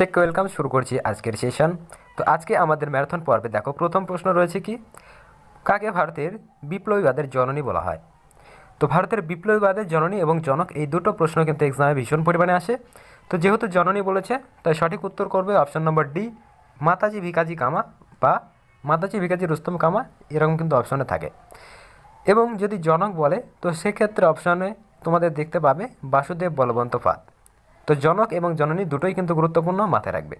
থেকে ওয়েলকাম শুরু করছি আজকের সেশন তো আজকে আমাদের ম্যারাথন পর্বে দেখো, প্রথম প্রশ্ন রয়েছে কি? কাকে ভারতের বিপ্লবীবাদের জননী বলা হয়? তো ভারতের বিপ্লবীবাদের জননী এবং জনক এই দুটো প্রশ্ন কিন্তু এক্সামে ভীষণ পরিমাণে আসে। তো যেহেতু জননী বলেছে, তাই সঠিক উত্তর করবে অপশন নম্বর ডি মাতাজি ভিকাজি কামা বা মাতাজি ভিকাজি রুস্তম কামা, এরকম কিন্তু অপশনে থাকে। এবং যদি জনক বলে, তো সেক্ষেত্রে অপশনে তোমাদের দেখতে পাবে বাসুদেব বলবন্ত পাদ। তো জনক এবং জননী দুটোই কিন্তু গুরুত্বপূর্ণ মাথায় রাখবে।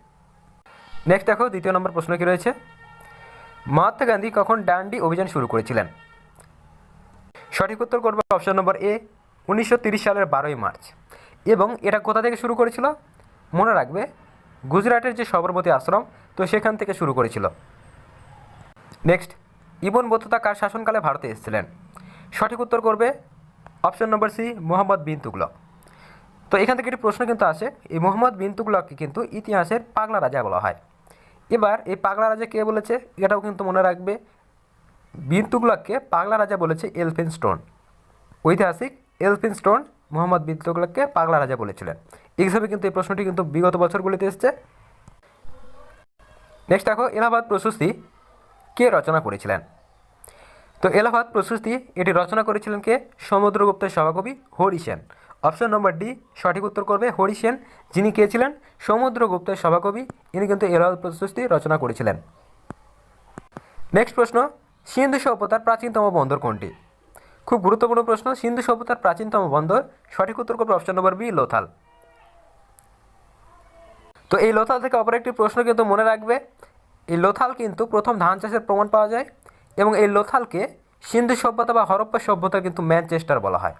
নেক্সট দেখো, দ্বিতীয় নম্বর প্রশ্ন কি রয়েছে? মহাত্মা গান্ধী কখন ডান্ডি অভিযান শুরু করেছিলেন? সঠিক উত্তর করবে অপশন নম্বর এ উনিশশো সালের বারোই মার্চ। এবং এটা কোথা থেকে শুরু করেছিল? মনে রাখবে, গুজরাটের যে সবরমতী আশ্রম, তো সেখান থেকে শুরু করেছিল। নেক্সট ইবন বতুতা কার শাসনকালে ভারতে এসেছিলেন? সঠিক উত্তর করবে option number C Muhammad bin Tughlaq. তো এখান থেকে একটি প্রশ্ন কিন্তু আসে, এই মোহাম্মদ বিন তুগলককে কিন্তু ইতিহাসের পাগলা রাজা বলা হয়। এবার এই পাগলা রাজা কে বলেছে? এটাও কিন্তু মনে রাখবে, বিন তুগলককে পাগলা রাজা বলেছে এলফিন স্টোন। ঐতিহাসিক এলফিন স্টোন মোহাম্মদ বিন তুগলককে পাগলা রাজা বলেছিলেন। এক্সামে কিন্তু এই প্রশ্নটি কিন্তু বিগত বছরগুলিতে এসছে। নেক্সট দেখো, এলাহাবাদ প্রশস্তি কে রচনা করেছিলেন? তো এলাহাবাদ প্রশস্তি এটি রচনা করেছিলেন কে? সমুদ্রগুপ্তের সভাকবি Hari Sen. Option number D, সঠিক উত্তর করবে হরি সেন। যিনি কে ছিলেন? সমুদ্রগুপ্তের সভাকবি। ইনি কিন্তু এলাহাবাদ প্রশস্তি রচনা করেছিলেন। নেক্সট প্রশ্ন, সিন্ধু সভ্যতার প্রাচীনতম বন্দর কোনটি? খুব গুরুত্বপূর্ণ প্রশ্ন, সিন্ধু সভ্যতার প্রাচীনতম বন্দর। সঠিক উত্তর করবে অপশন নম্বর বি, লোথাল। তো এই লোথাল থেকে অপর একটি প্রশ্ন কিন্তু মনে রাখবে। এই লোথাল কিন্তু প্রথম ধান চাষের প্রমাণ পাওয়া যায় এবং এই লোথালকে সিন্ধু সভ্যতা বা হরপ্পা সভ্যতা কিন্তু ম্যানচেস্টার বলা হয়।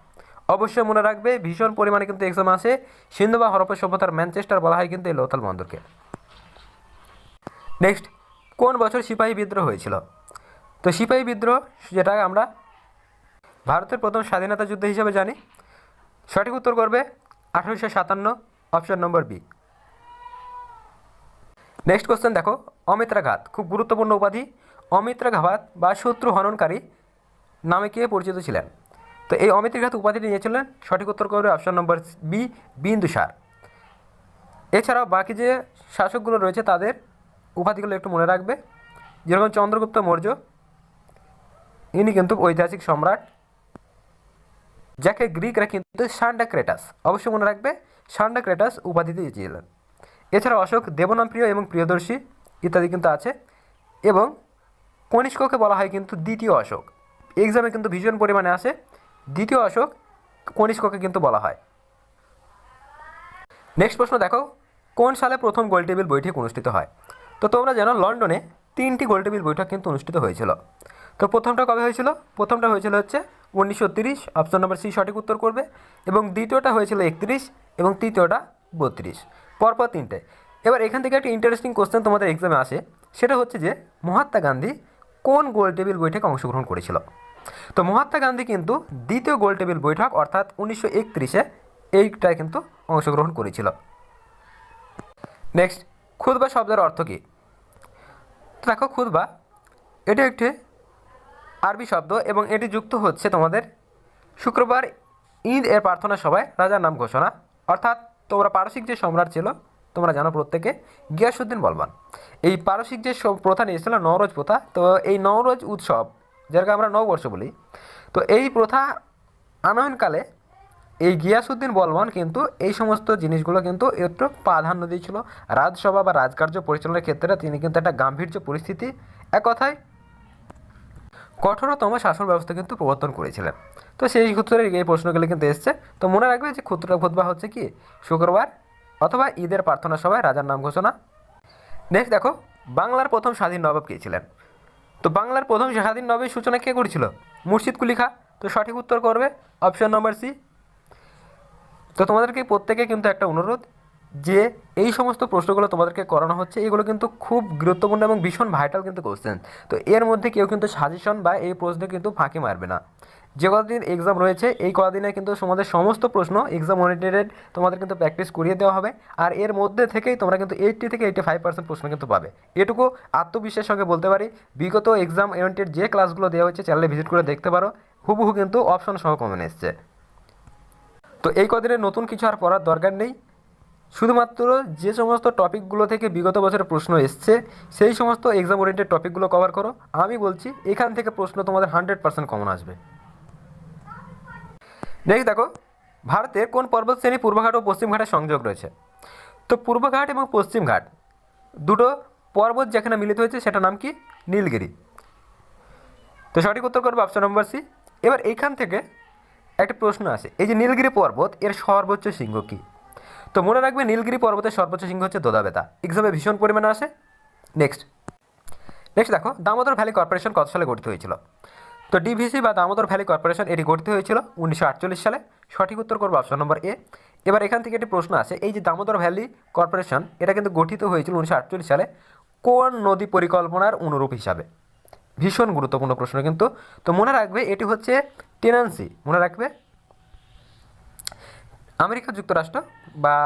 অবশ্যই মনে রাখবে, ভীষণ পরিমাণে কিন্তু এক্সাম আসে সিন্ধু বা হরপ্পা সভ্যতার ম্যানচেস্টার বলা হয় কিন্তু এই লোথাল বন্দরকে। নেক্সট কোন বছর সিপাহী বিদ্রোহ হয়েছিল? তো সিপাহী বিদ্রোহ, যেটা আমরা ভারতের প্রথম স্বাধীনতা যুদ্ধ হিসেবে জানি, সঠিক উত্তর করবে আঠারোশো সাতান্ন option number B next question দেখো অমিত্রা ঘাত খুব গুরুত্বপূর্ণ উপাধি। অমিত্রা ঘাত বা শত্রু হননকারী নামে কে পরিচিত ছিলেন? তো এই অমিত্রা ঘাত উপাধিটি নিয়েছিলেন সঠিক উত্তর করবে অপশন নম্বর বি বিন্দুসার এছাড়াও বাকি যে শাসকগুলো রয়েছে তাদের উপাধিগুলো একটু মনে রাখবে। যেরকম চন্দ্রগুপ্ত মৌর্য, ইনি কিন্তু ঐতিহাসিক সম্রাট, যাকে গ্রিকরা কিন্তু সান্ডাক্রেটাস। অবশ্যই মনে রাখবে, সান্ডাক্রেটাস উপাধি দিয়েছিলেন। এছাড়া অশোক দেবনামপ্রিয় এবং প্রিয়দর্শী ইত্যাদি কিন্তু আছে এবং কনিষ্ককে বলা হয় কিন্তু দ্বিতীয় অশোক। এক্সামে কিন্তু ভীষণ পরিমাণে আসে দ্বিতীয় অশোক কনিষ্ককে কিন্তু বলা হয়। নেক্সট প্রশ্ন দেখো, কোন সালে প্রথম গোলটেবিল বৈঠক অনুষ্ঠিত হয়? তো তোমরা জানো, লন্ডনে তিনটি গোলটেবিল বৈঠক কিন্তু অনুষ্ঠিত হয়েছিল। তো প্রথমটা কবে হয়েছিল? প্রথমটা হয়েছিল হচ্ছে উনিশশো তিরিশ অপশন নম্বর সি সঠিক উত্তর করবে, এবং দ্বিতীয়টা হয়েছিল একত্রিশ, এবং তৃতীয়টা বত্রিশ। পরপর তিনটে। এবার এখান থেকে একটা ইন্টারেস্টিং কোশ্চেন তোমাদের এক্সামে আসে, সেটা হচ্ছে যে মহাত্মা গান্ধী কোন গোল টেবিল বৈঠকে অংশগ্রহণ করেছিল? তো মহাত্মা গান্ধী কিন্তু দ্বিতীয় গোল টেবিল বৈঠক, অর্থাৎ উনিশশো একত্রিশে এইটায় কিন্তু অংশগ্রহণ করেছিল। নেক্সট খুদবা শব্দের অর্থ কী? দেখো খুদবা এটি একটি আরবি শব্দ এবং এটি যুক্ত হচ্ছে তোমাদের শুক্রবার ঈদ এর প্রার্থনা সভায় রাজার নাম ঘোষণা। অর্থাৎ তোমরা পারসিক যে সম্রাট ছিল, তোমরা জানো প্রত্যেকে গিয়াসুদ্দিন বলবান। এই পারসিক যে প্রথা নিয়েছিল নওরোজ প্রথা, তো এই নওরোজ উৎসব যেটাকে আমরা নববর্ষ বলি। তো এই প্রথা আনয়নকালে এই গিয়াসুদ্দিন বলবন কিন্তু এই সমস্ত জিনিসগুলো কিন্তু একটু প্রাধান্য দিয়েছিল। রাজসভা বা রাজকার্য পরিচালনার ক্ষেত্রে তিনি কিন্তু একটা গাম্ভীর্য পরিস্থিতি, এক কথায় কঠোরতম শাসন ব্যবস্থা কিন্তু প্রবর্তন করেছিলেন। তো সেই সূত্রে এই প্রশ্নগুলি কিন্তু এসছে। তো মনে রাখবে যে ক্ষুদ্র খুতবা হচ্ছে কি, শুক্রবার অথবা ঈদের প্রার্থনা সভায় রাজার নাম ঘোষণা। নেক্সট দেখো, বাংলার প্রথম স্বাধীন নবাব কে ছিলেন? তো বাংলার প্রথম স্বাধীন নবীর সূচনা কে করেছিল? মুর্শিদ কুলি খা। তো সঠিক উত্তর করবে অপশন নম্বর সি তো তোমাদেরকে প্রত্যেকে কিন্তু একটা অনুরোধ যে এই সমস্ত প্রশ্নগুলো তোমাদেরকে করানো হচ্ছে, এগুলো কিন্তু খুব গুরুত্বপূর্ণ এবং ভীষণ ভাইটাল কিন্তু কোশ্চেন তো এর মধ্যে কেউ কিন্তু সাজেশন বা এই প্রশ্নে কিন্তু ফাঁকি মারবে না। যে কদিন এক্সাম রয়েছে, এই কদিনে কিন্তু তোমাদের সমস্ত প্রশ্ন এক্সাম ওরিয়েন্টেড তোমাদের কিন্তু প্র্যাকটিস করিয়ে দেওয়া হবে। আর এর মধ্যে থেকেই তোমরা কিন্তু এইটটি থেকে এইটি ফাইভ পার্সেন্ট প্রশ্ন কিন্তু পাবে। এটুকু আত্মবিশ্বাসের সঙ্গে বলতে পারি, বিগত এক্সাম ওরিয়েন্টেড যে ক্লাসগুলো দেওয়া হচ্ছে চ্যানেলে ভিজিট করে দেখতে পারো, হুবহু কিন্তু অপশন সহ কমে এসছে। তো এই কদিনে নতুন কিছু আর পড়ার দরকার নেই। শুধুমাত্র যে সমস্ত টপিকগুলো থেকে বিগত বছরের প্রশ্ন এসছে, সেই সমস্ত এক্সাম ওরিয়েন্টেড টপিকগুলো কভার করো। আমি বলছি, এখান থেকে প্রশ্ন তোমাদের হান্ড্রেড পার্সেন্ট কমন আসবে। নেক্সট দেখো ভারতের কোন পর্বত শ্রেণি পূর্বঘাট ও পশ্চিমঘাটের সংযোগ রয়েছে? তো পূর্বঘাট এবং পশ্চিমঘাট দুটো পর্বত যেখানে মিলিত হয়েছে সেটার নাম কি? নীলগিরি। তো সঠিক উত্তর করবে অপশন নম্বর সি এবার এইখান থেকে একটা প্রশ্ন আসে, এই যে নীলগিরি পর্বত, এর সর্বোচ্চ শৃঙ্গ কী? তো মনে রাখবে নীলগিরি পর্বতের সর্বোচ্চ শৃঙ্গ হচ্ছে দোদাবেতা এক্সামে ভীষণ পরিমাণে আসে। নেক্সট নেক্সট দেখো, দামোদর ভ্যালি কর্পোরেশন কত সালে গঠিত হয়েছিল? তো ডিভিসি বা দামোদর ভ্যালি কর্পোরেশন এটি গঠিত হয়েছিল উনিশশো আটচল্লিশ সালে। সঠিক উত্তর করব অপশন নম্বর এ এবার এখান থেকে একটি প্রশ্ন আছে এই যে দামোদর ভ্যালি কর্পোরেশন, এটা কিন্তু গঠিত হয়েছিল উনিশশো আটচল্লিশ সালে কোন নদী পরিকল্পনার অনুরূপ হিসাবে? ভীষণ গুরুত্বপূর্ণ প্রশ্ন কিন্তু। তো মনে রাখবে, এটি হচ্ছে টেনান্সি, মনে রাখবে? আমেরিকা যুক্তরাষ্ট্র বা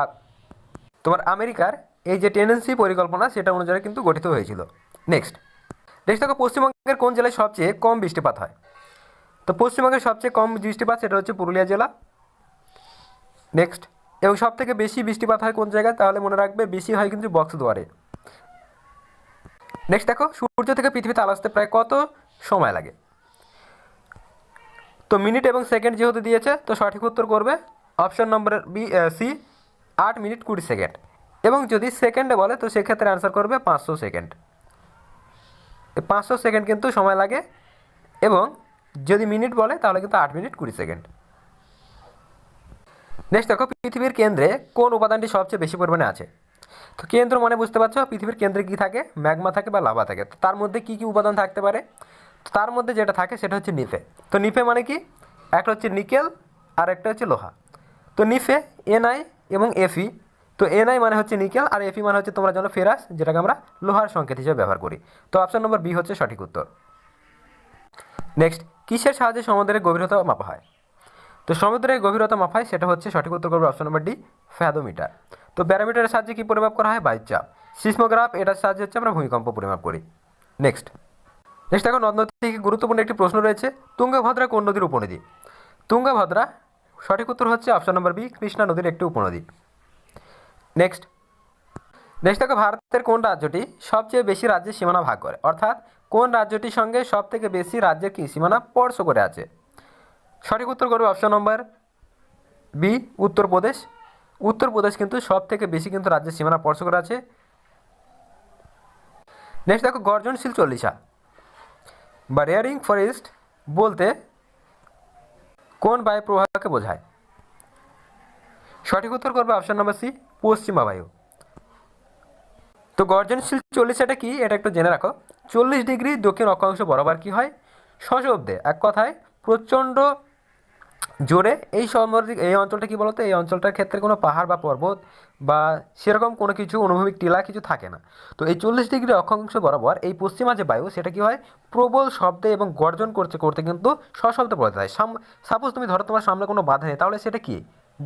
তোমার আমেরিকার এই যে টেনেন্সি পরিকল্পনা, সেটা অনুযায়ী কিন্তু গঠিত হয়েছিল। নেক্সট নেক্সট দেখো পশ্চিমবঙ্গের কোন জেলায় সবচেয়ে কম বৃষ্টিপাত হয়? তো পশ্চিমবঙ্গের সবচেয়ে কম বৃষ্টিপাত সেটা হচ্ছে পুরুলিয়া জেলা। নেক্সট এবং সব থেকে বেশি বৃষ্টিপাত হয় কোন জায়গায়? তাহলে মনে রাখবে বেশি হয় কিন্তু বক্সদুয়ারে। নেক্সট দেখো, সূর্য থেকে পৃথিবীতে আলো আসতে প্রায় কত সময় লাগে? তো মিনিট এবং সেকেন্ড যেহেতু দিয়েছে, তো সঠিক উত্তর করবে অপশন নম্বর বি সি আট মিনিট কুড়ি সেকেন্ড। এবং যদি সেকেন্ডে বলে, তো সেক্ষেত্রে অ্যান্সার করবে পাঁচশো সেকেন্ড। পাঁচশো সেকেন্ড কিন্তু সময় লাগে এবং যদি মিনিট বলে, তাহলে কিন্তু আট মিনিট কুড়ি সেকেন্ড। নেক্সট দেখো, পৃথিবীর কেন্দ্রে কোন উপাদানটি সবচেয়ে বেশি পরিমাণে আছে? তো কেন্দ্র মানে বুঝতে পারছ, পৃথিবীর কেন্দ্রে কী থাকে? ম্যাগমা থাকে বা লাভা থাকে। তার মধ্যে কী কী উপাদান থাকতে পারে? তার মধ্যে যেটা থাকে, সেটা হচ্ছে নিফে। তো নিফে মানে কি? একটা হচ্ছে নিকেল আর একটা হচ্ছে লোহা। তো নিফে, এনআই এবং এফি তো এনআই মানে হচ্ছে নিকেল আর এফি মানে হচ্ছে তোমরা জানো ফেরাস, যেটাকে আমরা লোহার সংকেত হিসেবে ব্যবহার করি। তো অপশন নম্বর বি হচ্ছে সঠিক উত্তর। নেক্সট কিসের সাহায্যে সমুদ্রের গভীরতা মাপা হয়? তো সমুদ্রের গভীরতা মাপায় সেটা হচ্ছে সঠিক উত্তর করবে অপশন নম্বর ডি ফ্যাদোমিটার তো ব্যারোমিটারের সাহায্যে কী পরিমাপ করা হয়? বায়ুচাপ সিসমোগ্রাফ এটার সাহায্যে হচ্ছে আমরা ভূমিকম্প পরিমাপ করি। নেক্সট নেক্সট এখন নদ নদী থেকে গুরুত্বপূর্ণ একটি প্রশ্ন রয়েছে, তুঙ্গভদ্রা কোন নদীর উপনদী? তুঙ্গভদ্রা, সঠিক উত্তর হচ্ছে অপশন নম্বর বি কৃষ্ণা নদীর একটি উপনদী। নেক্সট নেক্সট দেখো, ভারতের কোন রাজ্যটি সবচেয়ে বেশি রাজ্যের সীমানা ভাগ করে? অর্থাৎ কোন রাজ্যটির সঙ্গে সব থেকে বেশি রাজ্যের কি সীমানা স্পর্শ করে আছে? সঠিক উত্তর করবে option number B Uttar Pradesh. Uttar Pradesh কিন্তু সব থেকে বেশি কিন্তু রাজ্যের সীমানা স্পর্শ করে আছে। নেক্সট দেখো, গর্জনশীল চল্লিশা। বা রেয়ারিং ফরেস্ট বলতে কোন বায়ু প্রবাহকে বোঝায়? সঠিক উত্তর করবে অপশন নম্বর সি পশ্চিমা বায়ু। তো গর্জনশীল চল্লিশ এটা কি? এটা একটু জেনে রাখো। চল্লিশ ডিগ্রি দক্ষিণ অক্ষাংশ বরাবর কি হয়? শশব্দে এক কথায়, প্রচণ্ড জোরে এই সম্বন্ধে এই অঞ্চলটা কি বলতো? এই অঞ্চলটার ক্ষেত্রে কোনো পাহাড় বা পর্বত বা সেরকম কোনো কিছু, অনুভূমিক টিলা কিছু থাকে না। তো এই চল্লিশ ডিগ্রি অক্ষাংশ বরাবর এই পশ্চিমা যে বায়ু, সেটা কি হয়? প্রবল শব্দে এবং গর্জন করতে করতে কিন্তু সশব্দে পড়ে যায়। সাপোজ তুমি ধরো তোমার সামনে কোনো বাধা নেই, তাহলে সেটা কি?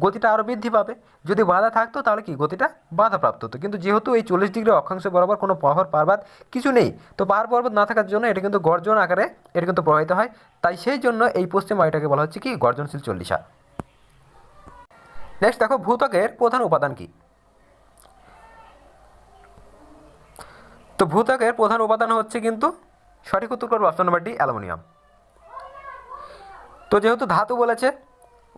গতিটা আরও বৃদ্ধি পাবে। যদি বাধা থাকতো তাহলে কি? গতিটা বাধাপ্রাপ্ত হতো। কিন্তু যেহেতু এই চল্লিশ ডিগ্রি অক্ষাংশ বরাবর কোনো পাহাড় পার্বত কিছু নেই, তো পাহাড় পর্বত না থাকার জন্য এটা কিন্তু গর্জন আকারে এটা কিন্তু প্রবাহিত হয়। তাই সেই জন্য এই পশ্চিম বায়ুটাকে বলা হচ্ছে কি? গর্জনশীল চল্লিশা। নেক্সট দেখো, ভূত্বকের প্রধান উপাদান কি? তো ভূত্বকের প্রধান উপাদান হচ্ছে কিন্তু সঠিক উত্তর করব অপশন নাম্বার ডি অ্যালুমিনিয়াম। তো যেহেতু ধাতু বলেছে,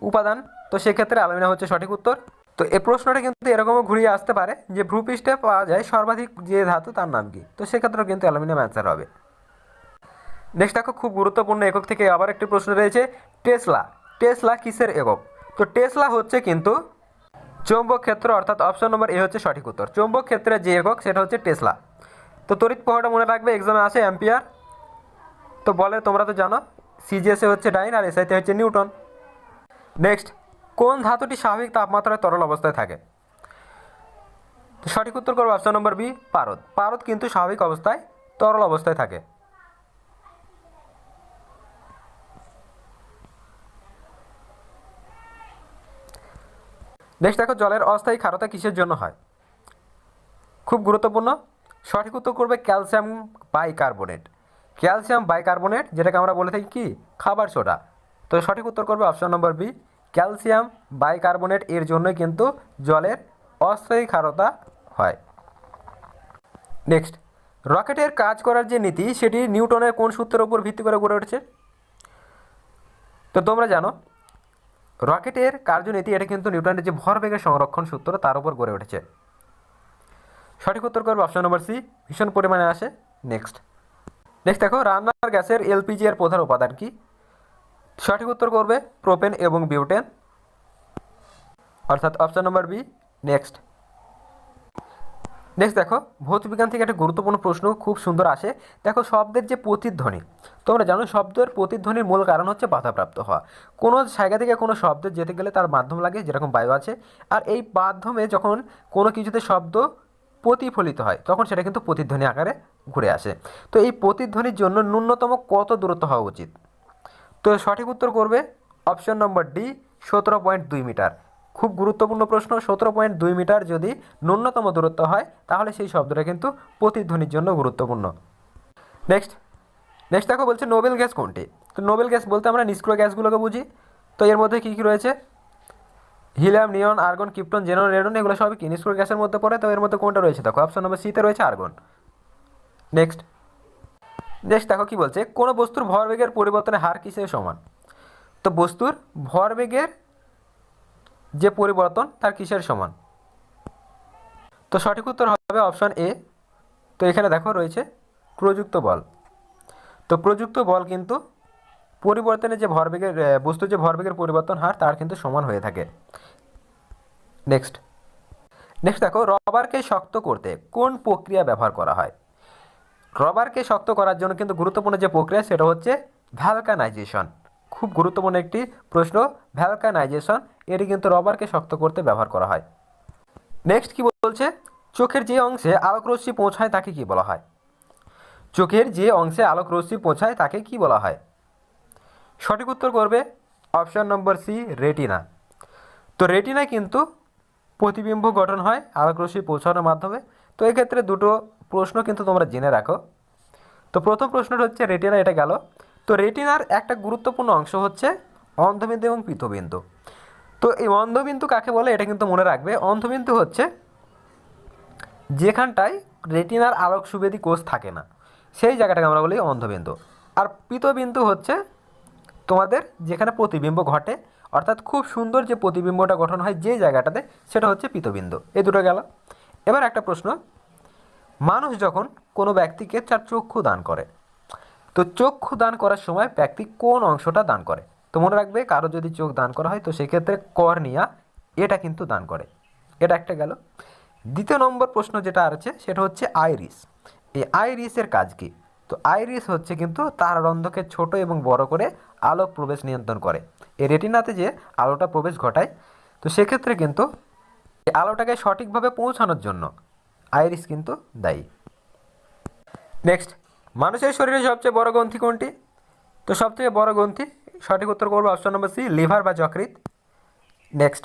উপাদান তো সেক্ষেত্রে অ্যালুমিনিয়াম হচ্ছে সঠিক উত্তর। তো এই প্রশ্নটা কিন্তু এরকমও ঘুরিয়ে আসতে পারে যে ভূপৃষ্ঠে পাওয়া যায় সর্বাধিক যে ধাতু তার নাম কি? তো সেক্ষেত্রেও কিন্তু অ্যালুমিনিয়াম অ্যান্সার হবে। নেক্সট দেখো, খুব গুরুত্বপূর্ণ একক থেকে আবার একটি প্রশ্ন রয়েছে, টেসলা। টেসলা কিসের একক? তো টেসলা হচ্ছে কিন্তু চৌম্বক ক্ষেত্র, অর্থাৎ অপশন নম্বর এ হচ্ছে সঠিক উত্তর। চৌম্বক ক্ষেত্রের যে একক, সেটা হচ্ছে টেসলা। তো তড়িৎ প্রবাহটা মনে রাখবে এক্সামে আসে অ্যাম্পিয়ার। তো বলে, তোমরা তো জানো সিজিএসএ হচ্ছে ডাইন আর এসআইতে হচ্ছে নিউটন। নেক্সট কোন ধাতুটি স্বাভাবিক তাপমাত্রায় তরল অবস্থায় থাকে? সঠিক উত্তর করব অপশন নম্বর বি পারদ। পারদ কিন্তু স্বাভাবিক অবস্থায় তরল অবস্থায় থাকে। নেক্সট দেখো, জলের অস্থায়ী ক্ষারতা কিসের জন্য হয়? খুব গুরুত্বপূর্ণ। সঠিক উত্তর করবে ক্যালসিয়াম বাইকার্বনেট। ক্যালসিয়াম বাইকার্বনেট, যেটাকে আমরা বলে থাকি কি? খাবার সোডা। তো সঠিক উত্তর করবে option number B calcium bicarbonate এর জন্যই কিন্তু জলের অস্থায়ী ক্ষারতা হয়। নেক্সট, রকেটের কাজ করার যে নীতি, সেটি নিউটনের কোন সূত্রের উপর ভিত্তি করে গড়ে উঠেছে? তো তোমরা জানো, রকেটের কার্যনীতি, এটা কিন্তু নিউটনের যে ভরবেগের সংরক্ষণ সূত্র, তার উপর গড়ে উঠেছে। সঠিক উত্তর করবে অপশন নম্বর সি ভীষণ পরিমাণে আসে। নেক্সট নেক্সট দেখো, রান্নার গ্যাসের এলপিজি এর প্রধান উপাদান কি? সঠিক উত্তর করবে প্রোপেন এবং বিউটেন। অর্থাৎ option number B next next দেখো, ভৌতবিজ্ঞান থেকে একটা গুরুত্বপূর্ণ প্রশ্ন খুব সুন্দর আসে। দেখো, শব্দের যে প্রতিধ্বনি, তোমরা জানো শব্দের প্রতিধ্বনির মূল কারণ হচ্ছে বাধাপ্রাপ্ত হওয়া। কোনো জায়গা থেকে কোনো শব্দ যেতে গেলে তার মাধ্যম লাগে, যেরকম বায়ু আছে, আর এই মাধ্যমে যখন কোনো কিছুতে শব্দ প্রতিফলিত হয়, তখন সেটা কিন্তু প্রতিধ্বনি আকারে ঘুরে আসে। তো এই প্রতিধ্বনির জন্য ন্যূনতম কত দূরত্ব হওয়া উচিত? তো সঠিক উত্তর করবে অপশন নম্বর ডি সতেরো পয়েন্ট দুই মিটার। খুব গুরুত্বপূর্ণ প্রশ্ন, সতেরো পয়েন্ট দুই মিটার যদি ন্যূনতম দূরত্ব হয়, তাহলে সেই শব্দটা কিন্তু প্রতিধ্বনির জন্য গুরুত্বপূর্ণ। নেক্সট নেক্সট দেখো বলছে নোবেল গ্যাস কোনটি? তো নোবেল গ্যাস বলতে আমরা নিষ্ক্রিয় গ্যাসগুলোকে বুঝি। তো এর মধ্যে কী কী রয়েছে? Helium, neon, argon, krypton xenon radon, এগুলো সবই কি? নিষ্ক্রিয় গ্যাসের মধ্যে পড়ে, তো এর মধ্যে কোনটা রয়েছে? দেখো অপশন নম্বর সিতে রয়েছে আর্গন। নেক্সট নেক্সট দেখো কি বলছে, কোনো বস্তুর ভরবেগের পরিবর্তনের হার কিসের সমান? তো বস্তুর ভরবেগের যে পরিবর্তন, তার কিসের সমান? তো সঠিক উত্তর হবে অপশন এ। তো এখানে দেখো, রয়েছে প্রযুক্ত বল। তো প্রযুক্ত বল কিন্তু পরিবর্তনের যে ভরবেগের বস্তুর যে ভরবেগের পরিবর্তন হার, তার কিন্তু সমান হয়ে থাকে। নেক্সট নেক্সট দেখো, রবারকে শক্ত করতে কোন প্রক্রিয়া ব্যবহার করা হয়? রবারকে শক্ত করার জন্য কিন্তু গুরুত্বপূর্ণ যে প্রক্রিয়া, সেটা হচ্ছে ভ্যালকানাইজেশন। খুব গুরুত্বপূর্ণ একটি প্রশ্ন, ভ্যালকানাইজেশন, এটি কিন্তু রবারকে শক্ত করতে ব্যবহার করা হয়। নেক্সট কি বলছে? চোখের যে অংশে আলোক রশ্মি পৌঁছায় তাকে কি বলা হয়? চোখের যে অংশে আলোক রশ্মি পৌঁছায় তাকে কি বলা হয়? সঠিক উত্তর করবে অপশন নম্বর সি, রেটিনা। তো রেটিনা কিন্তু প্রতিবিম্ব গঠন হয় আলোক রশ্মি পৌঁছানোর মাধ্যমে। তো এক্ষেত্রে দুটো প্রশ্ন কিন্তু তোমরা জেনে রাখো। তো প্রথম প্রশ্নটা হচ্ছে, রেটিনা এটা গেল। তো রেটিনার একটা গুরুত্বপূর্ণ অংশ হচ্ছে অন্ধবিন্দু এবং পীতবিন্দু তো এই অন্ধবিন্দু কাকে বলে, এটা কিন্তু মনে রাখবে। অন্ধবিন্দু হচ্ছে যেখানটায় রেটিনার আলোক সুবেদী কোষ থাকে না। সেই জায়গাটাকে আমরা বলি অন্ধবিন্দু। আর পীতবিন্দু হচ্ছে তোমাদের যেখানে প্রতিবিম্ব ঘটে, অর্থাৎ খুব সুন্দর যে প্রতিবিম্বটা গঠন হয় যে জায়গাটাতে, সেটা হচ্ছে পীতবিন্দু এই দুটো গেল। এবার একটা প্রশ্ন মানুষ যখন কোনো ব্যক্তিকে তার চক্ষু দান করে, তো চক্ষু দান করার সময় ব্যক্তি কোন অংশটা দান করে? তো মনে রাখবে, কারও যদি চোখ দান করা হয়, তো সেক্ষেত্রে কর্নিয়া, এটা কিন্তু দান করে। এটা একটা গেল। দ্বিতীয় নম্বর প্রশ্ন যেটা আছে, সেটা হচ্ছে আইরিস। এই আইরিসের কাজ কি? তো আইরিস হচ্ছে কিন্তু তার রন্ধকে ছোট এবং বড় করে আলোক প্রবেশ নিয়ন্ত্রণ করে। এই রেটিনাতে যে আলোটা প্রবেশ ঘটায়, তো সেক্ষেত্রে কিন্তু আলোটাকে সঠিকভাবে পৌঁছানোর জন্য আইরিস কিন্তু দায়ী। নেক্সট মানুষের শরীরে সবচেয়ে বড় গ্রন্থি কোনটি? তো সবথেকে বড় গ্রন্থি, সঠিক উত্তর করব অপশন নম্বর সি লিভার বা যকৃৎ। নেক্সট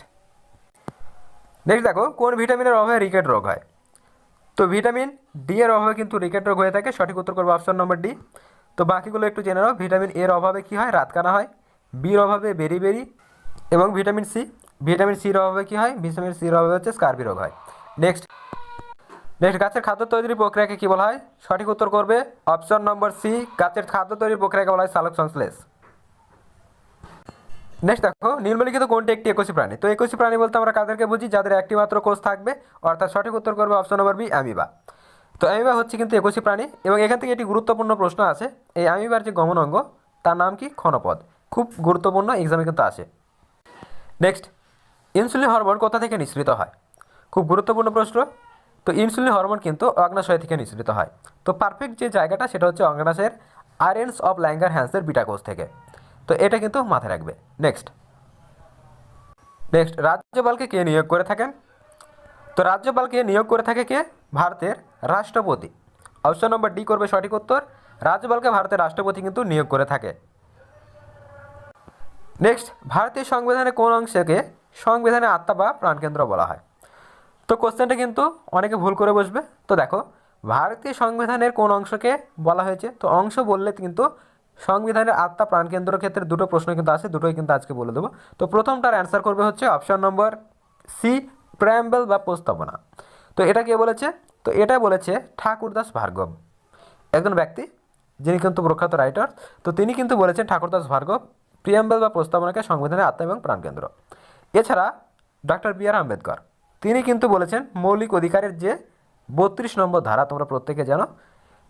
নেক্সট দেখো, কোন ভিটামিনের অভাবে রিকেট রোগ হয়? তো ভিটামিন ডি এর অভাবে কিন্তু রিকেট রোগ হয়ে থাকে, সঠিক উত্তর করব অপশন নম্বর ডি তো বাকিগুলো একটু জেনে নাও, ভিটামিন এর অভাবে কী হয়? রাতকানা হয়। বির অভাবে বেরি বেরি। এবং ভিটামিন সি ভিটামিন সির অভাবে কী হয়? ভিটামিন সির অভাবে হচ্ছে স্কার্বি রোগ হয়। নেক্সট নেক্সট, গাছের খাদ্য তৈরির প্রক্রিয়াকে কী বলা হয়? সঠিক উত্তর করবে অপশন নম্বর সি, গাছের খাদ্য তৈরির প্রক্রিয়াকে বলা হয় সালোক সংশ্লেষ নেক্সট দেখো, নিম্নলিখিত কোনটি একটি একুশি প্রাণী? তো একুশি প্রাণী বলতে আমরা কাদেরকে বুঝি, যাদের একটি মাত্র কোষ থাকবে, অর্থাৎ সঠিক উত্তর করবে অপশন নম্বর বি, অ্যামিবা। তো অ্যামিবা হচ্ছে কিন্তু একুশি প্রাণী এবং এখান থেকে একটি গুরুত্বপূর্ণ প্রশ্ন আছে। এই অ্যামিবার যে গমন অঙ্গ, তার নাম কি? ক্ষণপদ খুব গুরুত্বপূর্ণ এক্সামে কিন্তু আসে নেক্সট, ইনসুলিন হরমোন কোথা থেকে নিঃসৃত হয়? খুব গুরুত্বপূর্ণ প্রশ্ন। তো ইনসুলিন হরমোন কিন্তু অগ্নাশয় থেকে নিঃসৃত হয়। তো পারফেক্ট যে জায়গাটা, সেটা হচ্ছে অগ্নাশয়ের আয়রেন্স অফ ল্যাঙ্গার হ্যান্সের বিটা কোষ থেকে। তো এটা কিন্তু মাথায় রাখবে। নেক্সট নেক্সট রাজ্যপালকে কে নিয়োগ করে থাকেন? তো রাজ্যপালকে নিয়োগ করে থাকে কে? ভারতের রাষ্ট্রপতি। অপশন নম্বর ডি করবে সঠিক উত্তর। রাজ্যপালকে ভারতের রাষ্ট্রপতি কিন্তু নিয়োগ করে থাকে। নেক্সট ভারতীয় সংবিধানের কোন অংশকে সংবিধানের আত্মা বা প্রাণকেন্দ্র বলা হয়? তো কোশ্চেনটা কিন্তু অনেকে ভুল করে বসবে। তো দেখো, ভারতীয় সংবিধানের কোন অংশকে বলা হয়েছে? তো অংশ বললে কিন্তু সংবিধানের আত্মা প্রাণকেন্দ্র ক্ষেত্রে দুটো প্রশ্ন কিন্তু আছে দুটোই কিন্তু আজকে বলে দেবো। তো প্রথমটার অ্যান্সার করবে হচ্ছে অপশন নম্বর সি প্র্যাম্বেল বা প্রস্তাবনা। তো এটা কে বলেছে? তো এটা বলেছে ঠাকুরদাস ভার্গব। একজন ব্যক্তি, যিনি কিন্তু প্রখ্যাত রাইটার তো তিনি কিন্তু বলেছেন ঠাকুরদাস ভার্গব প্রিয়াম্বেল বা প্রস্তাবনাকে সংবিধানের আত্মা এবং প্রাণকেন্দ্র। এছাড়া ডক্টর বি আর আম্বেদকর। তিনি কিন্তু বলেছেন, মৌলিক অধিকারের যে বত্রিশ নম্বর ধারা, তোমরা প্রত্যেকে জানো,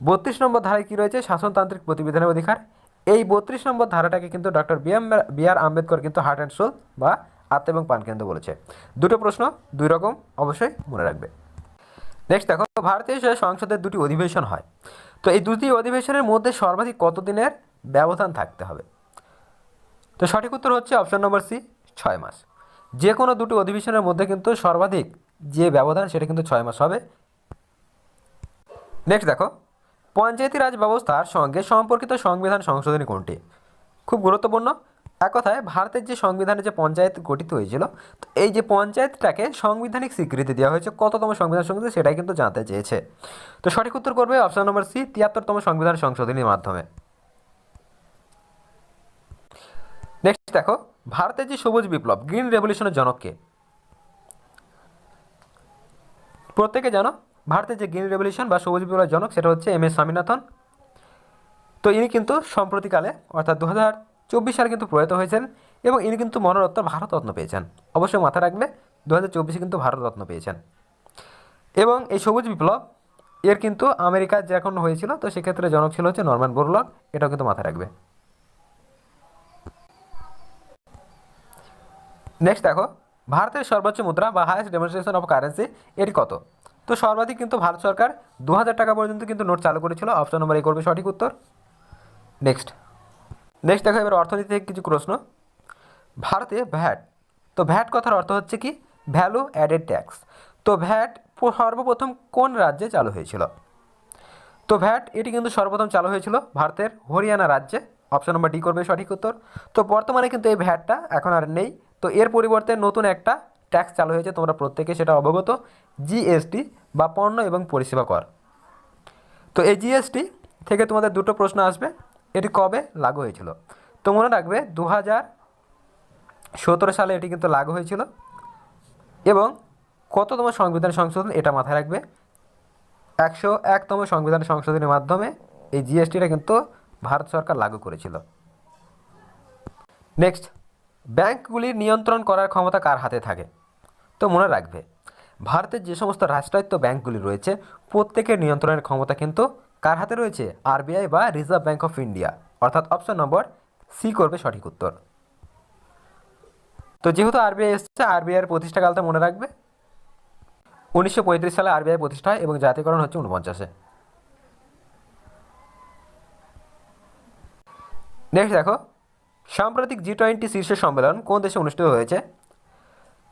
বত্রিশ নম্বর ধারায় কী রয়েছে? শাসনতান্ত্রিক প্রতিবিধানের অধিকার। এই বত্রিশ নম্বর ধারাটাকে কিন্তু doctor B M B R Ambedkar কিন্তু হার্ট অ্যান্ড সোল বা আত্মা এবং প্রাণকেন্দ্র বলেছে। দুটো প্রশ্ন, দুই রকম, অবশ্যই মনে রাখবে। নেক্সট দেখো, ভারতীয় সংসদের দুটি অধিবেশন হয়। তো এই দুটি অধিবেশনের মধ্যে সর্বাধিক কত দিনের ব্যবধান থাকতে হবে? তো সঠিক উত্তর হচ্ছে অপশন নম্বর সি, ছয় মাস। যে কোনো দুটি অধিবেশনের মধ্যে কিন্তু সর্বাধিক যে ব্যবধান সেটা কিন্তু ছয় মাস হবে। নেক্সট দেখো, পঞ্চায়েতি রাজ ব্যবস্থার সঙ্গে সম্পর্কিত সংবিধান সংশোধনী কোনটি? খুব গুরুত্বপূর্ণ। এক কথায় ভারতের যে সংবিধানে যে পঞ্চায়েত গঠিত হয়েছিল, তো এই যে পঞ্চায়েতটাকে সাংবিধানিক স্বীকৃতি দেওয়া হয়েছে, কততম সংবিধান সংশোধনী সেটাই কিন্তু জানতে চেয়েছে। তো সঠিক উত্তর করবে অপশন নম্বর সি তিয়াত্তরতম সংবিধান সংশোধনীর মাধ্যমে। নেক্সট দেখো ভারতের যে সবুজ বিপ্লব, গ্রিন রেভলিউশনের জনককে প্রত্যেকে জানো, ভারতের যে গ্রিন রেভলিউশন বা সবুজ বিপ্লবের জনক সেটা হচ্ছে এম এস স্বামীনাথন। তো ইনি কিন্তু সম্প্রতিকালে, অর্থাৎ দু হাজার চব্বিশ সালে কিন্তু প্রয়াত হয়েছেন এবং ইনি কিন্তু মরণোত্তর ভারতরত্ন পেয়েছেন। অবশ্যই মাথায় রাখবে দু হাজার চব্বিশে কিন্তু ভারতরত্ন পেয়েছেন। এবং এই সবুজ বিপ্লব, এর কিন্তু আমেরিকার যে এখন হয়েছিল, তো সেক্ষেত্রে জনক ছিল হচ্ছে নরম্যান বোরলক, এটাও কিন্তু মাথায় রাখবে। নেক্সট দেখো, ভারতের সর্বোচ্চ মুদ্রা বা হায়েস্ট ডেমনস্ট্রেশন অফ কারেন্সি এটি কত? তো সর্বাধিক কিন্তু ভারত সরকার দু হাজার টাকা পর্যন্ত কিন্তু নোট চালু করেছিল। অপশন নম্বর এই করবে সঠিক উত্তর। নেক্সট নেক্সট দেখো এবার অর্থনীতি থেকে কিছু প্রশ্ন। ভারতে ভ্যাট তো ভ্যাট কথার অর্থ হচ্ছে কি? ভ্যালু অ্যাডেড ট্যাক্স তো ভ্যাট সর্বপ্রথম কোন রাজ্যে চালু হয়েছিল? তো ভ্যাট এটি কিন্তু সর্বপ্রথম চালু হয়েছিল ভারতের হরিয়ানা রাজ্যে। অপশন নম্বর ডি করবে সঠিক উত্তর। তো বর্তমানে কিন্তু এই ভ্যাটটা এখন আর নেই। তো এর পরিবর্তে নতুন একটা ট্যাক্স চালু হয়েছে, তোমরা প্রত্যেকে সেটা অবগত। জিএসটি বা পণ্য এবং পরিষেবা কর। তো এই জিএসটি থেকে তোমাদের দুটো প্রশ্ন আসবে, এটি কবে লাগু হয়েছিল? তো মনে রাখবে দু সতেরো সালে এটি কিন্তু লাগু হয়েছিল এবং কত কততম সংবিধান সংশোধন এটা মাথায় রাখবে। একশো একতম সংবিধান সংশোধনের মাধ্যমে এই জিএসটিটা কিন্তু ভারত সরকার লাগু করেছিল। নেক্সট ব্যাংকগুলির নিয়ন্ত্রণ করার ক্ষমতা কার হাতে থাকে? তো মনে রাখবে, ভারতের যে সমস্ত রাষ্ট্রায়ত্ত ব্যাংকগুলি রয়েছে, প্রত্যেকের নিয়ন্ত্রণের ক্ষমতা কিন্তু কার হাতে রয়েছে? আরবিআই বা রিজার্ভ ব্যাঙ্ক অফ ইন্ডিয়া অর্থাৎ অপশন নম্বর সি করবে সঠিক উত্তর। তো যেহেতু আরবিআই এসছে, আরবিআইয়ের প্রতিষ্ঠাকালটা মনে রাখবে? উনিশশো পঁয়ত্রিশ সালে আরবিআই প্রতিষ্ঠা হয় এবং জাতীয়করণ হচ্ছে উনপঞ্চাশে। নেক্সট দেখো সাম্প্রতিক জি টোয়েন্টি শীর্ষ সম্মেলন কোন দেশে অনুষ্ঠিত হয়েছে?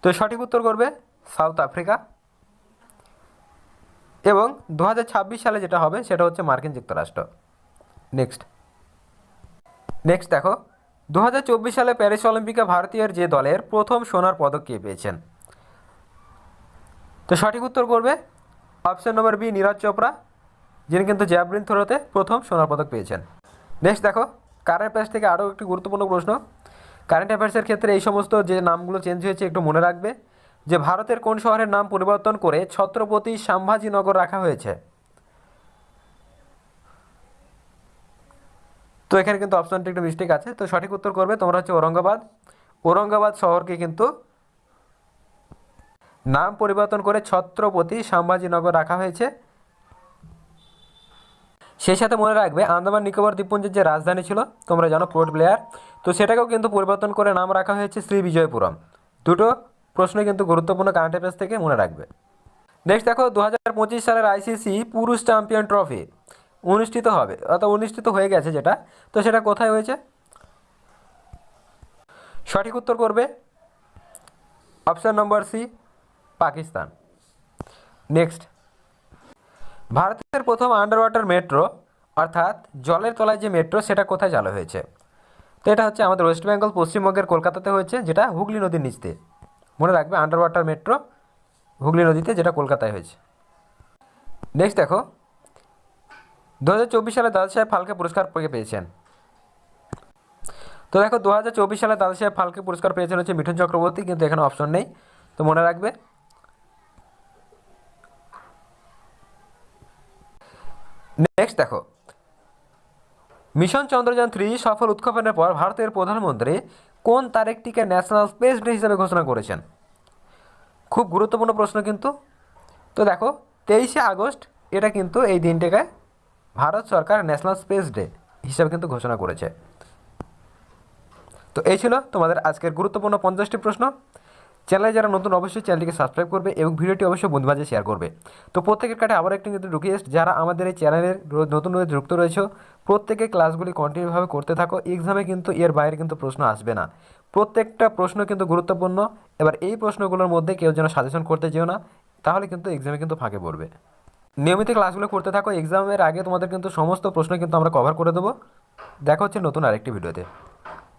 তো সঠিক উত্তর করবে সাউথ আফ্রিকা। এবং দু হাজার ছাব্বিশ সালে যেটা হবে সেটা হচ্ছে মার্কিন যুক্তরাষ্ট্র। নেক্সট নেক্সট দেখো দু হাজার চব্বিশ সালে প্যারিস অলিম্পিকে ভারতীয়ের যে দলের প্রথম সোনার পদক কে পেয়েছেন? তো সঠিক উত্তর করবে option number B Neeraj Chopra, যিনি কিন্তু জ্যাভলিন থ্রোতে প্রথম সোনার পদক পেয়েছেন। নেক্সট দেখো কারেন্ট অ্যাফেয়ার্স থেকে আরও একটি গুরুত্বপূর্ণ প্রশ্ন। কারেন্ট অ্যাফেয়ার্সের ক্ষেত্রে এই সমস্ত যে নামগুলো চেঞ্জ হয়েছে একটু মনে রাখবে, যে ভারতের কোন শহরের নাম পরিবর্তন করে ছত্রপতি সম্ভাজিনগর রাখা হয়েছে। তো এখানে কিন্তু অপশনটি একটু মিস্টেক আছে। তো সঠিক উত্তর করবে তোমরা হচ্ছে ঔরঙ্গাবাদ। ঔরঙ্গাবাদ শহরকে কিন্তু নাম পরিবর্তন করে ছত্রপতি সম্ভাজিনগর রাখা হয়েছে। সেই সাথে মনে রাখবে, আন্দামান, নিকোবর দ্বীপপুঞ্জের যে রাজধানী ছিল, তোমরা জানো পোর্ট ব্লেয়ার। তো সেটাকেও কিন্তু পরিবর্তন করে নাম রাখা হয়েছে শ্রী বিজয়পুরম। দুটো প্রশ্ন কিন্তু গুরুত্বপূর্ণ কারেন্ট অ্যাফেয়ার্স থেকে মনে রাখবে। নেক্সট দেখো দু হাজার পঁচিশ সালের আইসিসি পুরুষ চ্যাম্পিয়ন ট্রফি অনুষ্ঠিত হবে। অর্থাৎ অনুষ্ঠিত হয়ে গেছে যেটা। তো সেটা কোথায় হয়েছে? সঠিক উত্তর করবে option number C Pakistan. Next. ভারতের প্রথম আন্ডার ওয়াটার মেট্রো অর্থাৎ জলের তলায় যে মেট্রো সেটা কোথায় চালু হয়েছে? তো এটা হচ্ছে আমাদের ওয়েস্ট বেঙ্গল পশ্চিমবঙ্গের কলকাতাতে হয়েছে, যেটা হুগলি নদীর নিচতে মনে রাখবে আন্ডার ওয়াটার মেট্রো হুগলি নদীতে, যেটা কলকাতায় হয়েছে। নেক্সট দেখো। দু হাজার চব্বিশ সালে দাদা সাহেব ফালকে পুরস্কার পেয়ে পেয়েছেন? তো দেখো দু হাজার চব্বিশ সালে দাদা সাহেব ফালকে পুরস্কার পেয়েছেন হচ্ছে মিঠুন চক্রবর্তী, কিন্তু এখানে অপশন নেই। তো মনে রাখবে নেক্সট দেখো। মিশন চন্দ্রযান থ্রি সফল উৎক্ষেপণের পর ভারতের প্রধানমন্ত্রী কোন তারিখটিকে ন্যাশনাল স্পেস ডে হিসেবে ঘোষণা করেছেন? খুব গুরুত্বপূর্ণ প্রশ্ন কিন্তু। তো দেখো, তেইশে আগস্ট, এটা কিন্তু এই দিনটাকে ভারত সরকার ন্যাশনাল স্পেস ডে হিসাবে কিন্তু ঘোষণা করেছে। তো এই ছিল তোমাদের আজকের গুরুত্বপূর্ণ পঞ্চাশটি প্রশ্ন। চ্যানেলে যারা নতুন, অবশ্যই চ্যানেলটিকে সাবস্ক্রাইব করবে এবং ভিডিওটি অবশ্যই বন্ধু শেয়ার করবে। তো প্রত্যেকের কাছে আবার একটি কিন্তু রিকোয়েস্ট যারা আমাদের এই চ্যানেলের নতুন যুক্ত রয়েছে, প্রত্যেকে ক্লাসগুলি কন্টিনিউভাবে করতে থাকো। এক্সামে কিন্তু এর বাইরে কিন্তু প্রশ্ন আসবে না। প্রত্যেকটা প্রশ্ন কিন্তু গুরুত্বপূর্ণ। এবার এই প্রশ্নগুলোর মধ্যে কেউ যেন সাজেশন করতে যেও না, তাহলে কিন্তু এক্সামে কিন্তু ফাঁকে পড়বে। নিয়মিত ক্লাসগুলো করতে থাকো। এক্সামের আগে তোমাদের কিন্তু সমস্ত প্রশ্ন কিন্তু আমরা কভার করে দেবো। দেখা হচ্ছে নতুন আরেকটি ভিডিওতে।